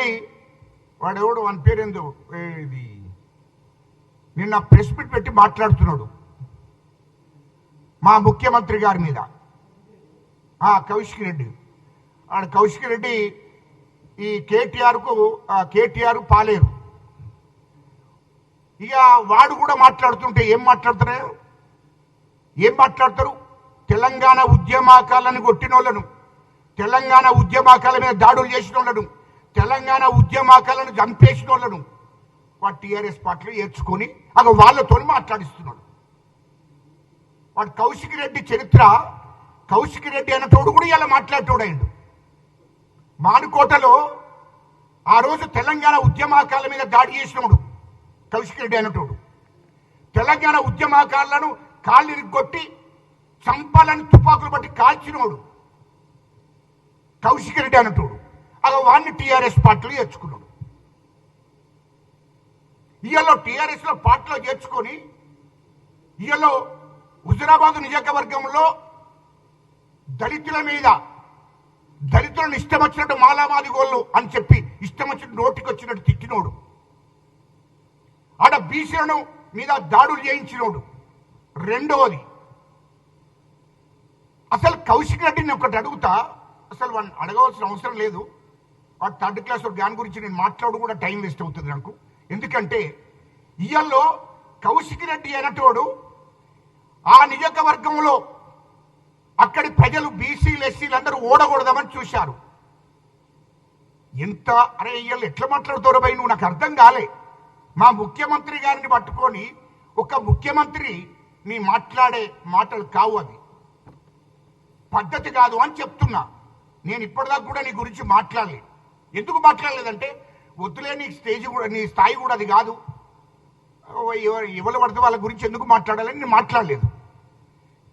పెట్టుకొని వాడెవడు? వాని పేరేందో? ఇది నిన్న ప్రెస్ మీట్ పెట్టి మాట్లాడుతున్నాడు మా ముఖ్యమంత్రి గారి మీద. ఆ, కౌశిక్ రెడ్డి. ఆడ కౌశిక్ రెడ్డి ఈ కేటీఆర్కు కేటీఆర్ పాలేరు. ఇక వాడు కూడా మాట్లాడుతుంటే ఏం మాట్లాడతారు ఏం మాట్లాడతారు? తెలంగాణ ఉద్యమాకాలను కొట్టిన వాళ్ళను తెలంగాణ ఉద్యమాకాల మీద దాడులు చేసిన వాళ్ళను తెలంగాణ ఉద్యమాకాలను చంపేసిన వాళ్ళను వాడు టీఆర్ఎస్ పార్టీలో ఏర్చుకొని అగ వాళ్ళతో మాట్లాడిస్తున్నాడు. వాడు కౌశిక్ రెడ్డి చరిత్ర కౌశిక్ రెడ్డి అన్నటోడు కూడా ఇలా మాట్లాడేటోడు అయిండు మానుకోటలో ఆ రోజు తెలంగాణ ఉద్యమాకాల మీద దాడి చేసినోడు కౌశిక్ రెడ్డి అన్నటోడు తెలంగాణ ఉద్యమాకాలను కాళ్ళు కొట్టి చంపాలని తుపాకులు బట్టి కాల్చినోడు కౌశిక్ రెడ్డి అన్నటోడు అలా వాడిని టీఆర్ఎస్ పార్టీలో చేర్చుకున్నాడు ఇయలో టీఆర్ఎస్లో పార్టీలో చేర్చుకొని ఇయలో హుజరాబాద్ నియోజకవర్గంలో దళితుల మీద దళితులను ఇష్టం వచ్చినట్టు మాలామాది గోళ్ళు అని చెప్పి ఇష్టం వచ్చినట్టు నోటికి వచ్చినట్టు తిట్టినోడు. ఆడ బీసీలను మీద దాడులు చేయించినోడు. రెండవది అసలు కౌశిక్ రెడ్డిని ఒకటి అడుగుతా అసలు వాడిని అడగవలసిన అవసరం లేదు. వాడు థర్డ్ క్లాస్ జ్ఞానం గురించి నేను మాట్లాడు కూడా టైం వేస్ట్ అవుతుంది నాకు. ఎందుకంటే ఇయల్లో కౌశిక్ రెడ్డి అనేటోడు ఆ నియోజకవర్గంలో అక్కడి ప్రజలు బీసీలు ఎస్సీలు అందరూ ఓడకూడదామని చూశారు. ఎంత అరే ఇయ్యలు ఎట్లా మాట్లాడుతారో భయ్ నువ్వు నాకు అర్థం కాలే. మా ముఖ్యమంత్రి గారిని పట్టుకొని ఒక ముఖ్యమంత్రి నీ మాట్లాడే మాటలు కావు అది పద్ధతి కాదు అని చెప్తున్నా. నేను ఇప్పటిదాకా కూడా నీ గురించి మాట్లాడలేదు. ఎందుకు మాట్లాడలేదంటే వద్దులే నీ స్టేజ్ కూడా నీ స్థాయి కూడా అది కాదు. ఎవ- ఎవరు పడితే వాళ్ళ గురించి ఎందుకు మాట్లాడాలని నేను మాట్లాడలేదు.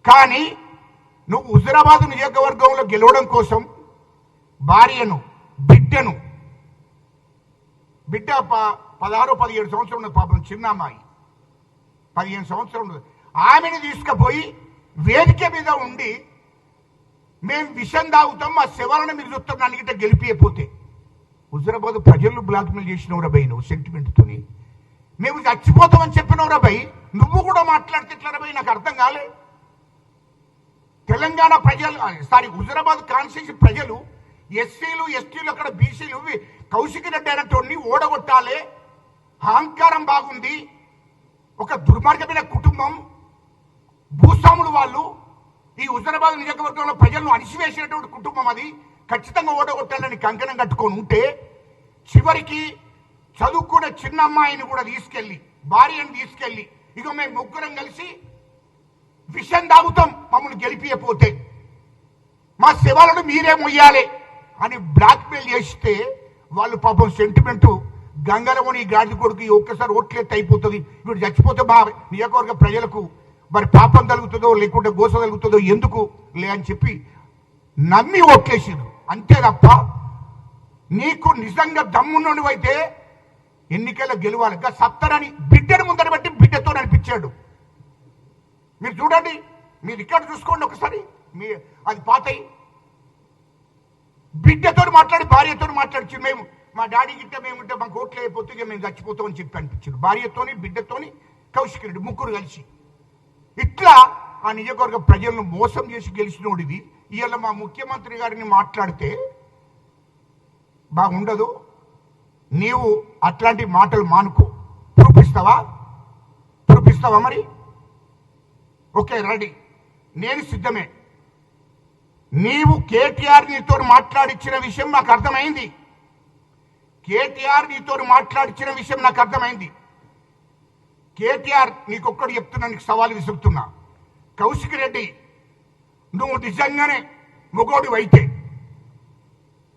కానీ నువ్వు హుజరాబాద్ నియోజకవర్గంలో గెలవడం కోసం భార్యను బిడ్డను బిడ్డ ప- పదహారు పదిహేడు సంవత్సరం ఉన్నది పాపం చిన్న అమ్మాయి పదిహేను సంవత్సరం ఉన్నది. ఆమెను తీసుకుపోయి వేదిక మీద ఉండి మేము విషం తాగుతాం మా శివాలను మీరు చూస్తాం దానికి గిట్ట గెలిపియపోతే హుజరాబాద్ ప్రజలు బ్లాక్మెయిల్ చేసినవురా భయ్ నువ్వు సెంటిమెంట్తోని మేము చచ్చిపోతామని చెప్పినవురా భయ్ నువ్వు కూడా మాట్లాడితే ఎట్లా భయ్ నాకు అర్థం కాలే. తెలంగాణ ప్రజలు సారీ హుజరాబాద్ కాన్స్టిట్యూన్సీ ప్రజలు ఎస్సీలు ఎస్టీలు అక్కడ బీసీలు కౌశిక్ రెడ్డి అయినటువంటి ఓడగొట్టాలి. అహంకారం బాగుంది. ఒక దుర్మార్గమైన కుటుంబం. భూస్వాములు వాళ్ళు. ఈ హుజరాబాద్ నియోజకవర్గంలో ప్రజలను అణిసివేసినటువంటి కుటుంబం అది. ఖచ్చితంగా ఓడగొట్టాలని కంకణం కట్టుకొని ఉంటే చివరికి చదువుకునే చిన్న అమ్మాయిని కూడా తీసుకెళ్ళి భార్యను తీసుకెళ్ళి ఇక మేము ముగ్గురం కలిసి విషం తాగుతాం మమ్మల్ని గెలిపియపోతే మా శివాలను మీరే మొయ్యాలి అని బ్లాక్మెయిల్ చేస్తే వాళ్ళు పాపం సెంటిమెంట్ గంగలమని గాడి కొడుకు ఒక్కసారి ఓట్లెత్తి అయిపోతుంది. ఇప్పుడు చచ్చిపోతే మా నియోజకవర్గ ప్రజలకు మరి పాపం కలుగుతుందో లేకుంటే గోస కలుగుతుందో ఎందుకు లే అని చెప్పి నమ్మి ఓట్లేసిండ్రు. అంతే తప్ప నీకు నిజంగా దమ్మున్నోనివైతే ఎన్నికల్లో గెలవాలి ఇంకా సత్తరని బిడ్డను ముందర బట్టి బిడ్డతో అనిపించాడు మీరు చూడండి మీరు ఇక్కడ చూసుకోండి ఒకసారి. మీ అది పాతయి. బిడ్డతో మాట్లాడి భార్యతో మాట్లాడి మేము. మా డాడీ గిట్ట మేము ఉంటే మాకు ఓట్లు అయిపోతే మేము చచ్చిపోతామని చెప్పి అనిపించారు భార్యతోని బిడ్డతోని కౌశిక్ రెడ్డి ముగ్గురు కలిసి. ఇట్లా ఆ నియోజకవర్గ ప్రజలను మోసం చేసి గెలిచినోడివి ఇవాళ మా ముఖ్యమంత్రి గారిని మాట్లాడితే బాగుండదు. నీవు అట్లాంటి మాటలు మానుకో. చూపిస్తావా? చూపిస్తావా మరి? Okay ready. నేను సిద్ధమే. నీవు కేటీఆర్ నీతో మాట్లాడిచ్చిన విషయం నాకు అర్థమైంది. కేటీఆర్ నీతో మాట్లాడిచ్చిన విషయం నాకు అర్థమైంది. కేటీఆర్ నీకొక్కడు చెప్తున్నా నీకు సవాల్ విసురుతున్నా కౌశిక్ రెడ్డి నువ్వు నిజంగానే మొగోడు అయితే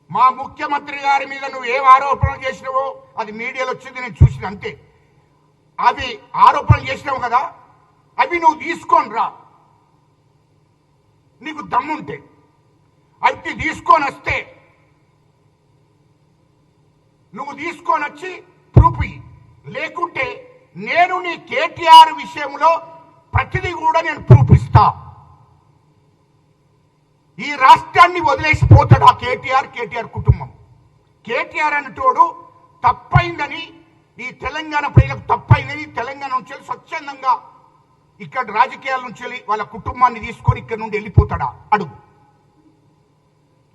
మా ముఖ్యమంత్రి గారి మీద నువ్వు ఏం ఆరోపణలు చేసినావో అది మీడియాలో వచ్చింది నేను చూసిన అంతే. అవి ఆరోపణలు చేసినావు కదా అవి నువ్వు తీసుకొని రా. నీకు దమ్ముంటే. అవి తీసుకొని వస్తే నువ్వు తీసుకొని వచ్చి ప్రూఫ్ లేకుంటే నేను నీ కేటీఆర్ విషయంలో ప్రతిదీ కూడా నేను ప్రూఫ్ ఇస్తా. ఈ రాష్ట్రాన్ని వదిలేసిపోతాడు ఆ కేటీఆర్ కేటీఆర్ కుటుంబం. కేటీఆర్ అనేటోడు తప్పైందని ఈ తెలంగాణ ప్రజలకు తప్పైందని తెలంగాణ నుంచి స్వచ్ఛందంగా ఇక్కడ రాజకీయాల నుంచి వెళ్ళి వాళ్ళ కుటుంబాన్ని తీసుకొని ఇక్కడ నుండి వెళ్ళిపోతాడా? అడుగు.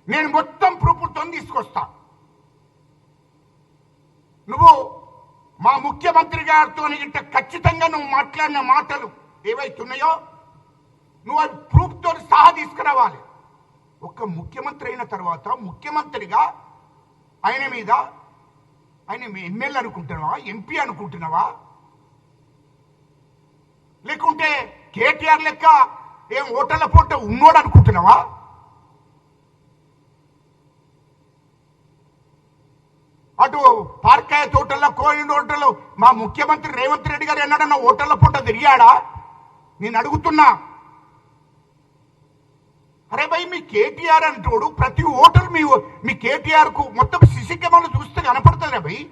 నేను మొత్తం ప్రూఫ్లతో తీసుకొస్తా. నువ్వు మా ముఖ్యమంత్రి గారితో ఇంత ఖచ్చితంగా నువ్వు మాట్లాడిన మాటలు ఏవైతున్నాయో నువ్వు అది ప్రూఫ్తో సహా తీసుకురావాలి. ఒక ముఖ్యమంత్రి అయిన తర్వాత ముఖ్యమంత్రిగా ఆయన మీద ఆయన ఎమ్మెల్యే అనుకుంటున్నావా ఎంపీ అనుకుంటున్నావా? లేకుంటే కేటీఆర్ లెక్క ఏం ఓటర్ల పూట ఉన్నోడు అనుకుంటున్నావా? అటు పార్కాయ తోటల్లో కోయిన హోటల్లో మా ముఖ్యమంత్రి రేవంత్ రెడ్డి గారు ఎన్నడన్నా ఓటర్ల పూట తిరిగాడా? నేను అడుగుతున్నా. అరే భయ్ మీ కేటీఆర్ అంటోడు ప్రతి ఓటర్ మీ మీ కేటీఆర్కు మొత్తం సిసి కెమెరాలు చూస్తే కనపడుతుంది భయ్.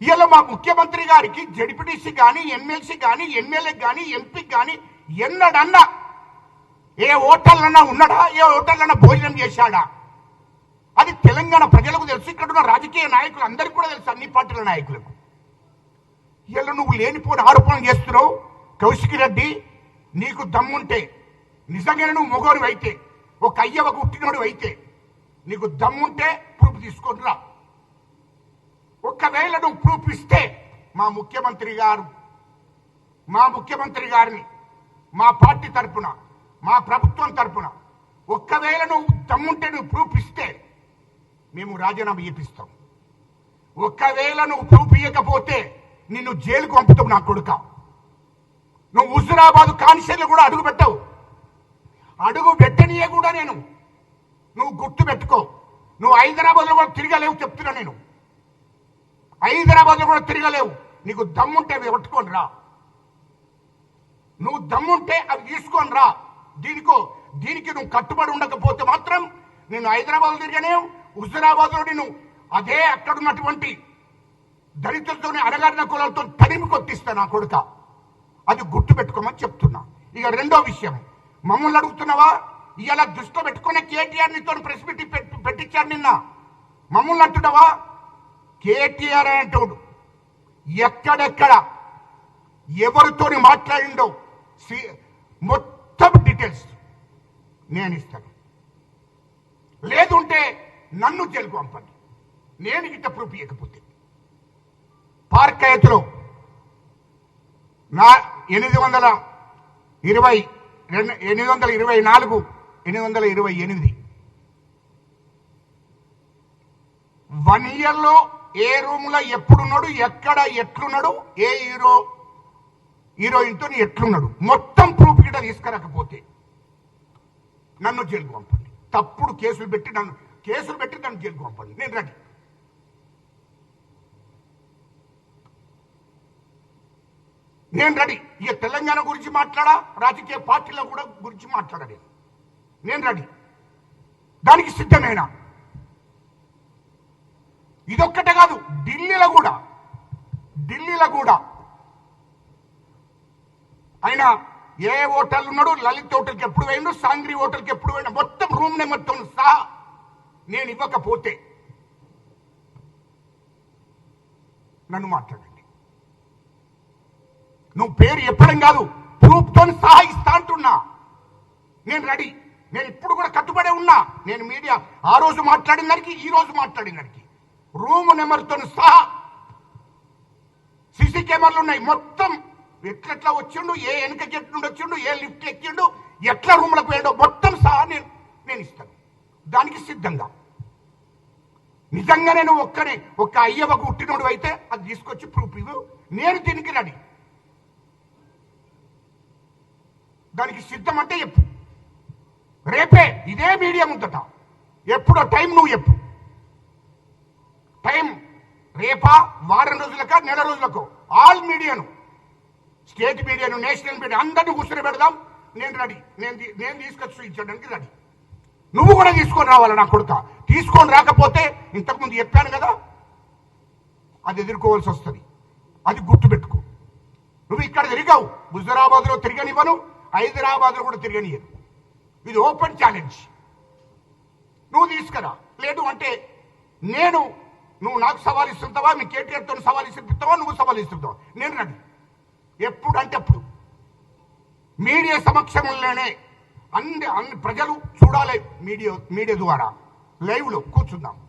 ఇలా మా ముఖ్యమంత్రి గారికి జడిపిడిసి కానీ ఎమ్మెల్సీ కానీ ఎమ్మెల్యే కానీ ఎంపీకి కానీ ఎన్నడన్నా ఏ ఓటర్లన్నా ఉన్నాడా ఏ ఓటర్లన్నా భోజనం చేశాడా? అది తెలంగాణ ప్రజలకు తెలుసు. ఇక్కడ ఉన్న రాజకీయ నాయకులు అందరికీ కూడా తెలుసు అన్ని పార్టీల నాయకులకు. ఇలా నువ్వు లేనిపోని ఆరోపణలు చేస్తున్నావు. కౌశిక్ రెడ్డి నీకు దమ్ముంటే నిజంగానే నువ్వు మొగోడు అయితే ఒక అయ్యవ పుట్టినోడు అయితే నీకు దమ్ముంటే ప్రూఫ్ తీసుకొని రా. ఒక్కవేళ నువ్వు ప్రూఫ్ ఇస్తే మా ముఖ్యమంత్రి గారు మా ముఖ్యమంత్రి గారిని మా పార్టీ తరపున మా ప్రభుత్వం తరపున ఒక్కవేళ నువ్వు దమ్ముంటే నువ్వు ప్రూఫ్ ఇస్తే మేము రాజీనామా ఇప్పిస్తాం. ఒక్కవేళ నువ్వు ప్రూఫ్ ఇవ్వకపోతే నిన్ను జైలుకు పంపుతావు నా కొడుక. నువ్వు హుజురాబాద్ కాన్స్టేబుల్ కూడా అడుగు పెట్టావు అడుగు పెట్టనియే కూడా నేను. నువ్వు గుర్తు పెట్టుకో. నువ్వు హైదరాబాద్లో కూడా తిరగలేవు చెప్తున్నా నేను. హైదరాబాద్లో కూడా తిరగలేవు. నీకు దమ్ముంటే అవి పట్టుకొని రా. నువ్వు దమ్ముంటే అవి తీసుకొని రా. దీనికో దీనికి నువ్వు కట్టుబడి ఉండకపోతే మాత్రం నేను హైదరాబాద్ తిరగనే హుజరాబాద్లో నేను అదే అక్కడ ఉన్నటువంటి దళితులతోనే అడగారిన కులాలతో తరిమి కొట్టిస్తా నా కొడుక. అది గుర్తు పెట్టుకోమని చెప్తున్నా. ఇక రెండో విషయం మమ్మల్ని అడుగుతున్నావా? ఇలా దృష్టిలో పెట్టుకునే కేటీఆర్ నీతో ప్రెస్ పెట్టి- పెట్టించారు నిన్న. మమ్మల్ని అంటున్నావా? కేటీఆర్ అనేటోడు ఎక్కడెక్కడ ఎవరితోని మాట్లాడిండో సి- మొత్తం డీటెయిల్స్ నేను ఇస్తాను. లేదుంటే నన్ను జైలుకు పంపండి. నేను గిట్ట ప్రూఫ్ ఇవ్వకపోతే పార్కయత్లో నా ఎనిమిది వందల ఇరవై రెండు ఎనిమిది వందల ఇరవై నాలుగు ఎనిమిది వందల ఇరవై ఎనిమిది. వన్ ఇయర్లో ఏ రూమ్లో ఎప్పుడున్నాడు ఎక్కడ ఎట్లున్నాడు ఏ హీరో హీరోయిన్తో ఎట్లున్నాడు మొత్తం ప్రూఫ్ గిట్ట తీసుకురాకపోతే నన్ను జైలుకు పంపండి. తప్పుడు కేసులు పెట్టి నన్ను కేసులు పెట్టి నన్ను జైలుకు పంపండి. నేను రెడీ నేను రెడీ. ఇక తెలంగాణ గురించి మాట్లాడా? రాజకీయ పార్టీల కూడా గురించి మాట్లాడా నేను నేను రెడీ. దానికి సిద్ధమేనా? ఇదొక్కటే కాదు ఢిల్లీలో కూడా. ఢిల్లీలో కూడా. ఆయన ఏ హోటల్ ఉన్నాడు? లలిత్ హోటల్కి ఎప్పుడు పోయిండు? సాంగ్రీ హోటల్కి ఎప్పుడు పోయినా మొత్తం రూమ్ నెంబర్తో సహా నేను ఇవ్వకపోతే నన్ను మాట్లాడండి. నువ్వు పేరు చెప్పడం కాదు ప్రూఫ్తో సహా ఇస్తా అంటున్నా. నేను రెడీ. నేను ఇప్పుడు కూడా కట్టుబడే ఉన్నా. నేను మీడియా ఆ రోజు మాట్లాడిన దానికి ఈ రోజు మాట్లాడిన దానికి. రూమ్ నెంబర్తో సహా సీసీ కెమెరాలు ఉన్నాయి. మొత్తం ఎట్లెట్లా వచ్చిండు ఏ వెనక చెట్టు నుండి వచ్చిండు ఏ లిఫ్ట్ ఎక్కిండు ఎట్లా రూమ్లకు పోయాడో మొత్తం సహా నేను నేను ఇస్తాను. దానికి సిద్ధంగా. నిజంగా నేను ఒక్కనే ఒక్క అయ్యవకు పుట్టినోడు అయితే అది తీసుకొచ్చి ప్రూఫ్ ఇవ్వు. నేను దీనికి రెడీ. దానికి సిద్ధం అంటే చెప్పు. రేపే ఇదే మీడియా ముందట. ఎప్పుడో టైం నువ్వు చెప్పు. టైం రేపా వారం రోజులక నెల రోజులకు. ఆల్ మీడియాను. స్టేట్ మీడియాను నేషనల్ మీడియా అందరినీ కూర్చొని పెడదాం. నేను రెడీ. నేను నేను తీసుకొచ్చి ఇచ్చడానికి రెడీ. నువ్వు కూడా తీసుకొని రావాలి నా కొడుక? తీసుకొని రాకపోతే ఇంతకుముందు చెప్పాను కదా? అది ఎదుర్కోవాల్సి వస్తుంది. అది గుర్తుపెట్టుకో. నువ్వు ఇక్కడ తిరిగావు. హుజరాబాద్లో తిరగనివ్వను. హైదరాబాద్లో కూడా తిరగనియను ఇది ఓపెన్ ఛాలెంజ్. నువ్వు తీసుకురా. లేదు అంటే నేను నువ్వు నాకు సవాల్ ఇస్తుంటావా మీ కేటీఆర్తో సవాల్ ఇస్తుంటావా నువ్వు సవాల్ ఇస్తుంటావా? నేను రండి. ఎప్పుడు అంటే అప్పుడు. మీడియా సమక్షంలోనే అన్ని అన్ని ప్రజలు చూడాలి మీడియా మీడియా ద్వారా. లైవ్లో కూర్చుందాం.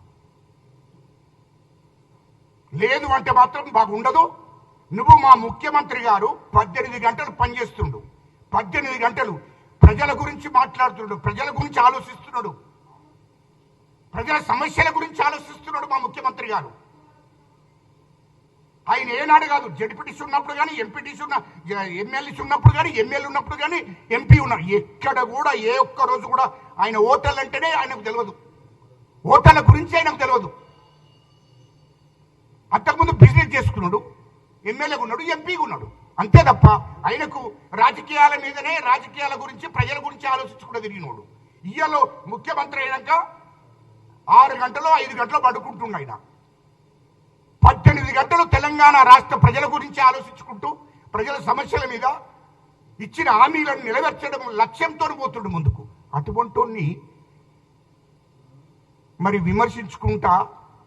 లేదు అంటే మాత్రం బాగుండదు నువ్వు మా ముఖ్యమంత్రి గారు పద్దెనిమిది గంటలు పనిచేస్తుండు. పద్దెనిమిది గంటలు ప్రజల గురించి మాట్లాడుతున్నాడు ప్రజల గురించి ఆలోచిస్తున్నాడు ప్రజల సమస్యల గురించి ఆలోచిస్తున్నాడు మా ముఖ్యమంత్రి గారు. ఆయన ఏనాడు కాదు జడ్పీటీసీ ఉన్నప్పుడు కానీ ఎంపీటీసీ ఉన్న ఎమ్మెల్యేస్ ఉన్నప్పుడు కానీ ఎమ్మెల్యే ఉన్నప్పుడు కానీ ఎంపీ ఉన్నారు ఎక్కడ కూడా ఏ ఒక్క రోజు కూడా ఆయన ఓటర్లు అంటేనే ఆయనకు తెలియదు ఓటర్ల గురించి ఆయనకు తెలియదు అంతకుముందు బిజినెస్ చేసుకున్నాడు ఎమ్మెల్యేగా ఉన్నాడు ఎంపీగా ఉన్నాడు. అంతే తప్ప ఆయనకు రాజకీయాల మీదనే రాజకీయాల గురించి ప్రజల గురించి ఆలోచించకుండా తిరిగినోడు. ఇయ్యలో ముఖ్యమంత్రి అయినాక ఆరు గంటలు ఐదు గంటలు పడుకుంటుండు ఆయన. పద్దెనిమిది గంటలు తెలంగాణ రాష్ట్ర ప్రజల గురించి ఆలోచించుకుంటూ ప్రజల సమస్యల మీద ఇచ్చిన హామీలను నెరవేర్చడం లక్ష్యంతో పోతుండు ముందుకు. అటువంటి మరి విమర్శించుకుంటా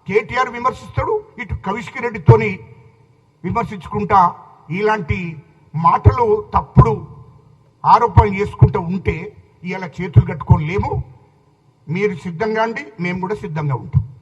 కేటీఆర్ విమర్శిస్తాడు ఇటు కవిష్కి రెడ్డితోని విమర్శించుకుంటా ఇలాంటి మాటలు తప్పుడు ఆరోపణ చేసుకుంటూ ఉంటే ఇలా చేతులు కట్టుకొని లేము. మీరు సిద్ధంగా అండి మేము కూడా సిద్ధంగా ఉంటాం.